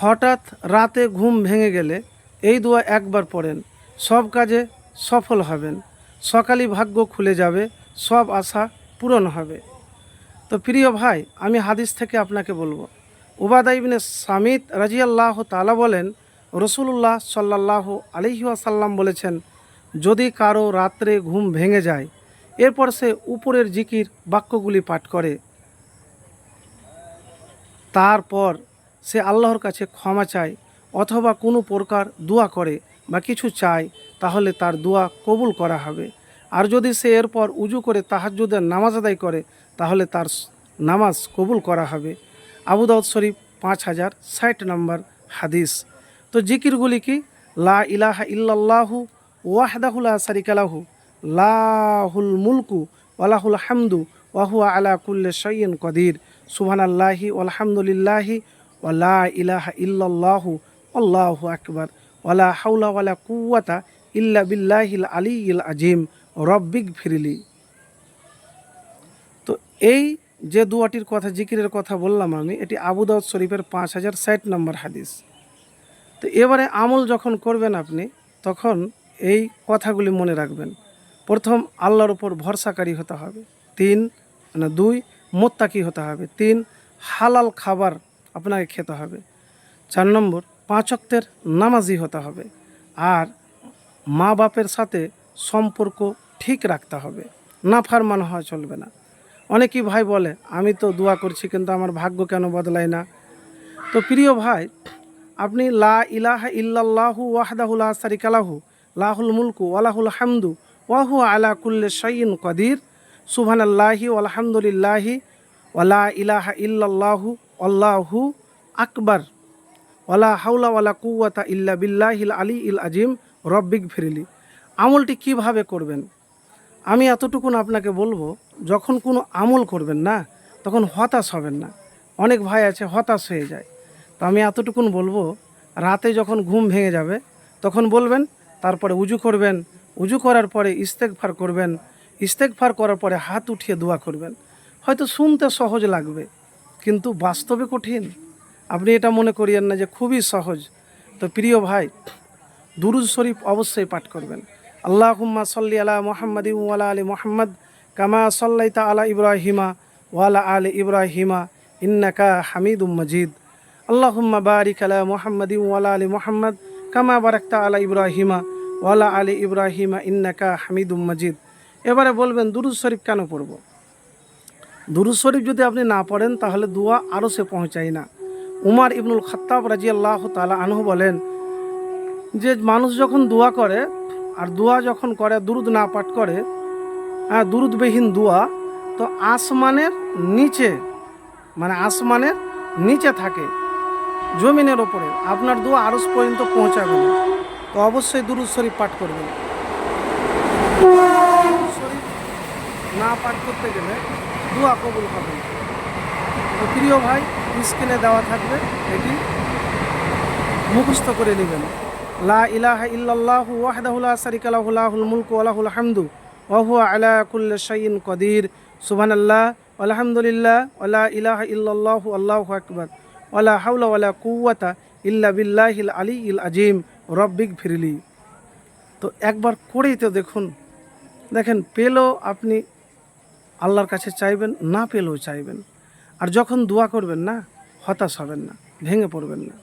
হঠাৎ রাতে ঘুম ভেঙে গেলে এই দোয়া একবার পড়েন, সব কাজে সফল হবেন, সকালই ভাগ্য খুলে যাবে, সব আশা পূরণ হবে। তো প্রিয় ভাই, আমি হাদিস থেকে আপনাকে বলব। উবাদা ইবনে সামিত রাজিয়াল্লাহ তালা বলেন রসুল্লাহ সাল্লাহ আলহি আসাল্লাম বলেছেন, যদি কারও রাত্রে ঘুম ভেঙে যায়, এরপর সে উপরের জিকির বাক্যগুলি পাঠ করে। তারপর সে আল্লাহর কাছে ক্ষমা চায় অথবা কোনো প্রকার দোয়া করে বা কিছু চায়, তাহলে তার দোয়া কবুল করা হবে। আর যদি সে এরপর উজু করে তাহাজ্জুদের নামাজ আদায় করে, তাহলে তার নামাজ কবুল করা হবে। আবু দাউদ শরীফ পাঁচ হাজার ষাট নম্বর হাদিস। তো জিকিরগুলি কি? লা ইলাহা ইল্লাল্লাহু ওয়াহদাহুলা সারিকালাহু লাহুল মুলকু ওয়ালাহুল হামদু ওয়াহুয়া আলা কুল্লে সৈয়ন কদির। সুবহান আল্লাহি আলহামদুলিল্লাহি ওয়ালা ইলাহা ইল্লাল্লাহু, আল্লাহু আকবার। ওয়ালা হাউলা ওয়ালা কুওয়াতা ইল্লা বিল্লাহিল আলিয়িল আজিম। রব্বিক ফিরিলি তো এই যে দুয়াটির কথা, জিকিরের কথা বললাম আমি, এটি আবু দাউদ শরীফের পাঁচ হাজার ষাট নম্বর হাদিস। তো এবারে আমল যখন করবেন আপনি, তখন এই কথাগুলি মনে রাখবেন। প্রথম, আল্লাহর উপর ভরসাকারী হতে হবে। তিন মানে দুই, মোত্তাকি হতে হবে। তিন, হালাল খাবার আপনাকে খেতে হবে। চার নম্বর, পাঁচ অক্তের নামাজি হতে হবে। আর মা বাপের সাথে সম্পর্ক ঠিক রাখতে হবে। না ফারমান হওয়া চলবে না। অনেকেই ভাই বলে, আমি তো দোয়া করছি, কিন্তু আমার ভাগ্য কেন বদলায় না? তো প্রিয় ভাই, আপনি লা ইলাহা ইল্লাল্লাহু ওয়াহদাহুল্লাহ সারিকালাহু লাহুল মুলকু ওয়ালাহুল হামদু ওয়াহু আলা কুল্লে শাইন কদির। সুবহান আল্লাহি আলহামদুলিল্লাহি ওয়ালা ইলাহা ইল্লাল্লাহু আল্লাহু আকবার। ওয়ালা হাউলা ওয়ালা কুওয়াতা ইল্লা বিল্লাহিল আলী ইল আজিম। রব্বিক ফিরিলি। আমলটি কীভাবে করবেন? আমি এতটুকুন আপনাকে বলব, যখন কোনো আমল করবেন না, তখন হতাশ হবেন না। অনেক ভাই আছে, হতাশ হয়ে যায়। তো আমি এতটুকুন বলব, রাতে যখন ঘুম ভেঙে যাবে, তখন বলবেন, তারপরে উজু করবেন। উজু করার পরে ইস্তেকফার করবেন। ইস্তেকফার করার পরে হাত উঠিয়ে দোয়া করবেন। হয়তো শুনতে সহজ লাগবে কিন্তু বাস্তবে কঠিন। আপনি এটা মনে করিয়েন না যে খুবই সহজ। তো প্রিয় ভাই দুরুজ শরীফ অবশ্যই পাঠ করবেন। আল্লাহ হুম্মা সাল্লি আলা মোহাম্মদ ওয়ালা আলী মোহাম্মদ কামা সাল্লাইতা আলা ইব্রাহিমা ওয়ালা আলী ইব্রাহিমা ইন্নাকা হামিদুম মজিদ। আল্লাহ হুম্মা বারিক আলা মোহাম্মদ ওয়ালা আলী মোহাম্মদ কামা বারাকতা আলা ইব্রাহিমা ওয়ালা আলী ইব্রাহিমা ইন্নাকা হামিদুম মজিদ। এবারে বলবেন দুরুজ শরীফ কেন পড়ব? দুরুজ শরীফ যদি আপনি না পড়েন, তাহলে দোয়া আরও সে পৌঁছায় না। উমার ইবনুল খাত্তাব রাজি আল্লাহ তালা আনহু বলেন যে, মানুষ যখন দোয়া করে, আর দোয়া যখন করে, দুরুদ না পাঠ করে হ্যাঁ দুরুদবিহীন দোয়া, তো আসমানের নিচে মানে আসমানের নিচে থাকে, জমিনের ওপরে। আপনার দোয়া আরস পর্যন্ত পৌঁছাবে তো অবশ্যই দুরুদ শরীফ পাঠ করবেন। না পাঠ করতে গেলে দোয়া কবুল হবে। তো প্রিয় ভাই, স্ক্রিনে দেওয়া থাকবে, এটি মুখস্থ করে নেবেন। লা ইলাহা ইল্লাল্লাহু ওয়াহদাহু লা শারিকা লাহু, লাহুল মুলকু ওয়া লাহুল হামদু, ওয়া হুয়া আলা কুল্লি শাইইন কদির। সুবহানাল্লাহ, আলহামদুলিল্লাহ লা ইলাহা ইল্লাল্লাহু, আল্লাহু আকবার। ওয়া লা হাওলা ওয়া লা কুওয়াতা ইল্লা বিল্লাহিল আলিয়্যিল আযীম। রব্বিক ফিরলি তো একবার করেই তো দেখুন। দেখেন পেলেও আপনি আল্লাহর কাছে চাইবেন, না পেলেও চাইবেন। আর যখন দোয়া করবেন না, হতাশ হবেন না, ভেঙে পড়বেন না।